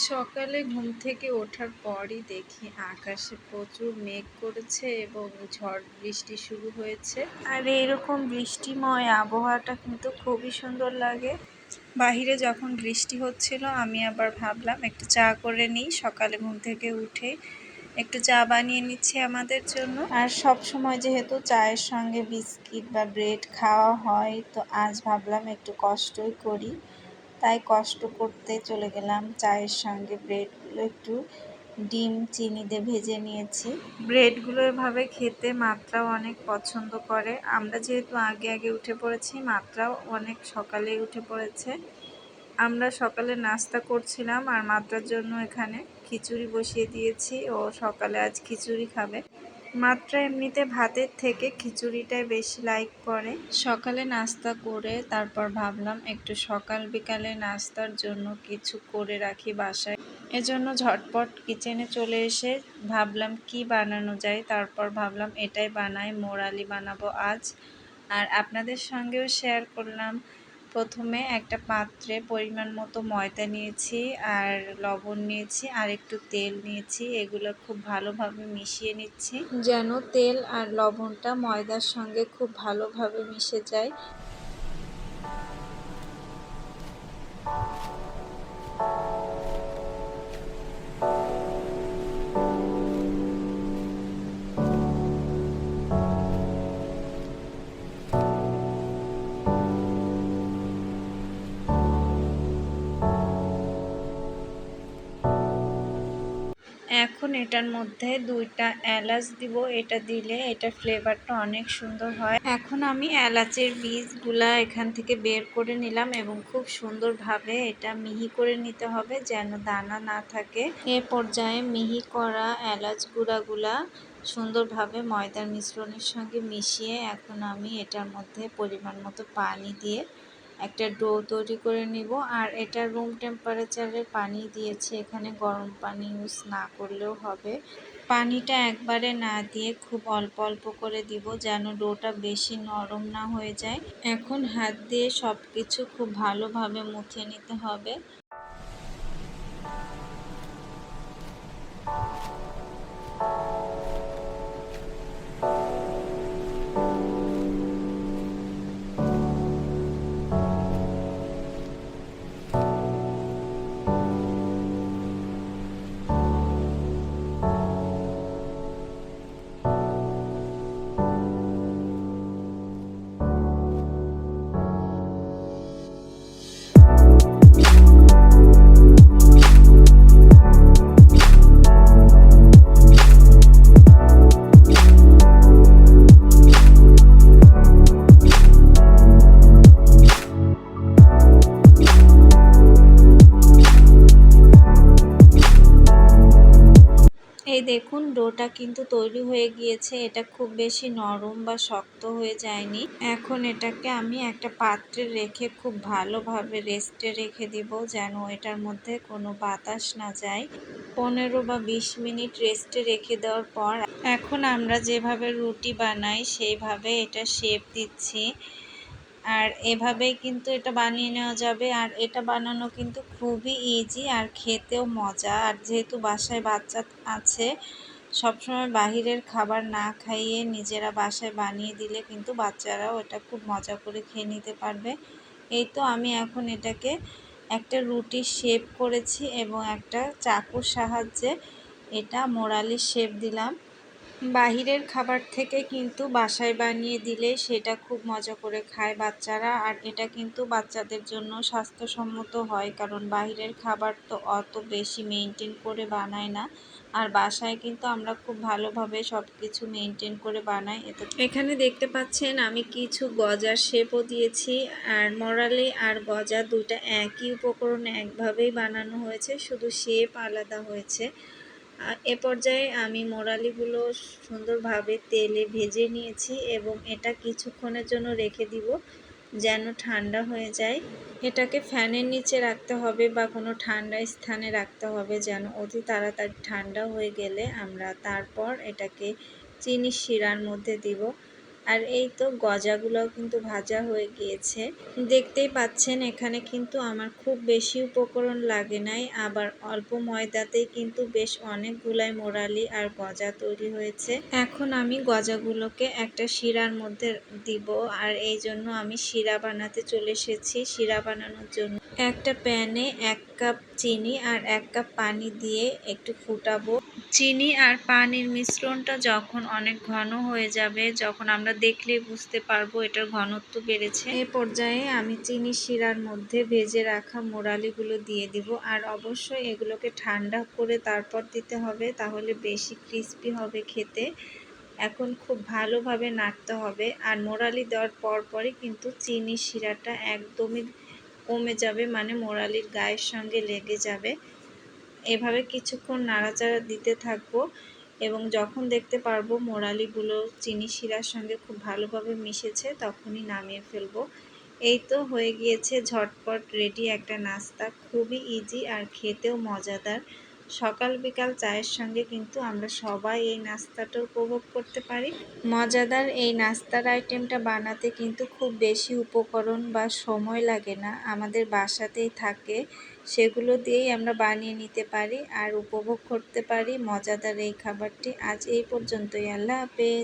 সকালে ঘুম থেকে ওঠার পরই দেখি আকাশে প্রচুর মেঘ করেছে এবং ঝড় বৃষ্টি শুরু হয়েছে। আর এরকম বৃষ্টিময় আবহাওয়াটা কিন্তু খুবই সুন্দর লাগে। বাহিরে যখন বৃষ্টি হচ্ছিল, আমি আবার ভাবলাম একটু চা করে নিই। সকালে ঘুম থেকে উঠে একটু চা বানিয়ে নিচ্ছি আমাদের জন্য। আর সব সময় যেহেতু চায়ের সঙ্গে বিস্কিট বা ব্রেড খাওয়া হয়, তো আজ ভাবলাম একটু কষ্টই করি। তাই কষ্ট করতে চলে গেলাম। চায়ের সঙ্গে ব্রেডগুলো একটু ডিম, চিনি দিয়ে ভেজে নিয়েছি। ব্রেডগুলো এভাবে খেতে মাত্রাও অনেক পছন্দ করে। আমরা যেহেতু আগে আগে উঠে পড়েছি, মাত্রাও অনেক সকালে উঠে পড়েছে। আমরা সকালে নাস্তা করছিলাম আর মাত্রার জন্য এখানে খিচুড়ি বসিয়ে দিয়েছি ও সকালে আজ খিচুড়ি খাবে। মাত্রা এমনিতে ভাতের থেকে খিচুড়িটাই বেশি লাইক করে। সকালে নাস্তা করে, তারপর ভাবলাম একটু সকাল বিকালে নাস্তার জন্য কিছু করে রাখি বাসায়। এজন্য ঝটপট কিচেনে চলে এসে ভাবলাম কি বানানো যায়, তারপর ভাবলাম এটাই বানাই মোরালি বানাবো আজ। আর আপনাদের সঙ্গেও শেয়ার করলাম। প্রথমে একটা পাত্রে পরিমাণ মতো ময়দা নিয়েছি আর লবণ নিয়েছি আর একটু তেল নিয়েছি। এগুলো খুব ভালোভাবে মিশিয়ে নিচ্ছি যেন তেল আর লবণটা ময়দার সঙ্গে খুব ভালোভাবে মিশে যায়। এখন এটার মধ্যে দুইটা এলাচ দিব। এটা দিলে এটা ফ্লেভারটা অনেক সুন্দর হয়। এখন আমি এলাচের বীজগুলা এখান থেকে বের করে নিলাম এবং খুব সুন্দরভাবে এটা মিহি করে নিতে হবে যেন দানা না থাকে। এ পর্যায়ে মিহি করা এলাচ গুঁড়াগুলা সুন্দরভাবে ময়দার মিশ্রণের সঙ্গে মিশিয়ে এখন আমি এটার মধ্যে পরিমাণ মতো পানি দিয়ে একটা ডো তৈরি করে নিব। আর এটা রুম টেম্পারেচারে পানি দিয়েছি। এখানে গরম পানি ইউজ না করলেও হবে। পানিটা একবারে না দিয়ে খুব অল্প অল্প করে দিব যেন ডোটা বেশি নরম না হয়ে যায়। এখন হাত দিয়ে সব কিছু খুব ভালোভাবে মুছে নিতে হবে। দেখুন, ডোটা কিন্তু তৈরি হয়ে গিয়েছে। এটা খুব বেশি নরম বা শক্ত হয়ে যায়নি। এখন এটাকে আমি একটা পাত্রে রেখে খুব ভালোভাবে রেস্টে রেখে দিব যেন এটার মধ্যে কোনো বাতাস না যায়। পনেরো বা বিশ মিনিট রেস্টে রেখে দেওয়ার পর, এখন আমরা যেভাবে রুটি বানাই, সেইভাবে এটা শেপ দিচ্ছি। আর এভাবেই কিন্তু এটা বানিয়ে নেওয়া যাবে। আর এটা বানানো কিন্তু খুবই ইজি আর খেতেও মজা। আর যেহেতু বাসায় বাচ্চা আছে, সবসময় বাহিরের খাবার না খাইয়ে নিজেরা বাসায় বানিয়ে দিলে কিন্তু বাচ্চারাও এটা খুব মজা করে খেয়ে নিতে পারবে। এই তো আমি এখন এটাকে একটা রুটির শেপ করেছি এবং একটা চাকুর সাহায্যে এটা মোরালির শেপ দিলাম। বাহিরের খাবার থেকে কিন্তু বাসায় বানিয়ে দিলে সেটা খুব মজা করে খায় বাচ্চারা। আর এটা কিন্তু বাচ্চাদের জন্য স্বাস্থ্যসম্মত হয়, কারণ বাহিরের খাবার তো অত বেশি মেনটেন করে বানায় না। আর বাসায় কিন্তু আমরা খুব ভালোভাবে সব কিছু মেনটেন করে বানাই। এখানে দেখতে পাচ্ছেন, আমি কিছু গজার শেপও দিয়েছি। আর মরালি আর গজা দুইটা একই উপকরণ একভাবেই বানানো হয়েছে, শুধু শেপ আলাদা হয়েছে। এ পর্যায়ে আমি মোরালিগুলো সুন্দরভাবে তেলে ভেজে নিয়েছি এবং এটা কিছুক্ষণের জন্য রেখে দিব যেন ঠান্ডা হয়ে যায়। এটাকে ফ্যানের নিচে রাখতে হবে বা কোনো ঠান্ডা স্থানে রাখতে হবে যেন অতি তাড়াতাড়ি ঠান্ডা হয়ে গেলে আমরা তারপর এটাকে চিনি শিরার মধ্যে দিব। আর এই তো গজাগুলোও কিন্তু ভাজা হয়ে গিয়েছে। দেখতেই পাচ্ছেন, এখানে কিন্তু আমার খুব বেশি উপকরণ লাগে নাই। আবার অল্প ময়দাতেই কিন্তু বেশ অনেকগুলাই মোরালি আর গজা তৈরি হয়েছে। এখন আমি গজাগুলোকে একটা শিরার মধ্যে দিব আর এই জন্য আমি শিরা বানাতে চলে এসেছি শিরা বানানোর জন্য। একটা প্যানে এক কাপ চিনি আর এক কাপ পানি দিয়ে একটু ফুটাবো। চিনি আর পানির মিশ্রণটা যখন অনেক ঘন হয়ে যাবে, যখন আমরা দেখলেই বুঝতে পারব এটার ঘনত্ব বেড়েছে। এই পর্যায়ে আমি চিনি শিরার মধ্যে ভেজে রাখা মোরালিগুলো দিয়ে দিব। আর অবশ্যই এগুলোকে ঠান্ডা করে তারপর দিতে হবে, তাহলে বেশি ক্রিস্পি হবে খেতে। এখন খুব ভালোভাবে নাড়তে হবে। আর মোরালি দেওয়ার পর পরই কিন্তু চিনি শিরাটা একদমই কমে যাবে মানে মোরালির গায়ের সঙ্গে লেগে যাবে। এভাবে কিছুক্ষণ নাড়াচাড়া দিতে থাকব এবং যখন দেখতে পারব মোরালিগুলো চিনি শিরার সঙ্গে খুব ভালোভাবে মিশেছে, তখনই নামিয়ে ফেলব। এই তো হয়ে গিয়েছে ঝটপট রেডি একটা নাস্তা, খুবই ইজি আর খেতেও মজাদার। সকাল বিকাল চায়ের সঙ্গে কিন্তু আমরা সবাই এই নাস্তাটা উপভোগ করতে পারি। মজাদার এই নাস্তার আইটেমটা বানাতে কিন্তু খুব বেশি উপকরণ বা সময় লাগে না। আমাদের বাসাতেই থাকে। সেগুলো দিয়েই আমরা বানিয়ে নিতে পারি আর উপভোগ করতে পারি মজাদার এই খাবারটি। আজ এই পর্যন্তই। আল্লাহ হাফেজ।